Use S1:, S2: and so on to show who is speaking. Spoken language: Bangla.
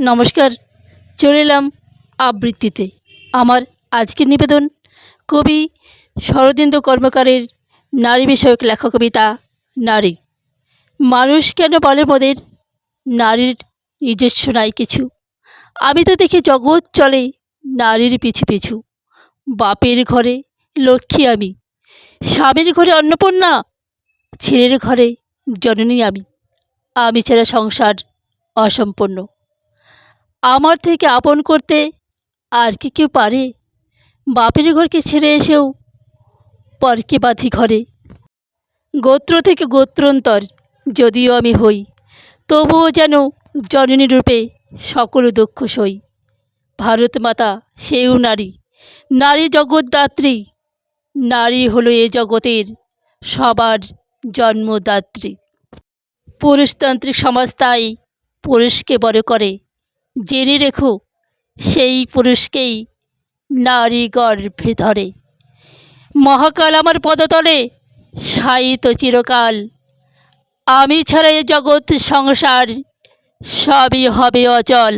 S1: নমস্কার। চলে এলাম আবৃত্তিতে। আমার আজকের নিবেদন কবি শরদিন্দু কর্মকারের নারী বিষয়ক লেখা কবিতা নারী। মানুষ কেন বলে মোদের নারীর নিজস্ব নাই কিছু? আমি তো দেখি জগৎ চলে নারীর পিছু পিছু। বাপের ঘরে লক্ষ্মী আমি। স্বামীর ঘরে অন্নপূর্ণা, ছেলের ঘরে জননী আমি। আমি ছাড়া সংসার অসম্পূর্ণ। আমার থেকে আপন করতে আর কি কেউ পারে? বাপের ঘরকে ছেড়ে এসেও পরকে বাঁধি ঘরে। গোত্র থেকে গোত্রান্তর যদিও আমি হই, তবুও যেন জননী রূপে সকল দুঃখ সই। ভারত মাতা সেও নারী নারী জগৎদাত্রী নারী হলো এ জগতের সবার জন্মদাত্রী। পুরুষতান্ত্রিক সমাজ তাই পুরুষকে বড় করে। জেনে রেখো, সেই পুরুষকেই নারী গর্ভে ধরে মহাকাল আমার পদতলে সাইত চিরকাল। আমি ছাড়া এ জগৎ সংসার, সবই হবে অচল।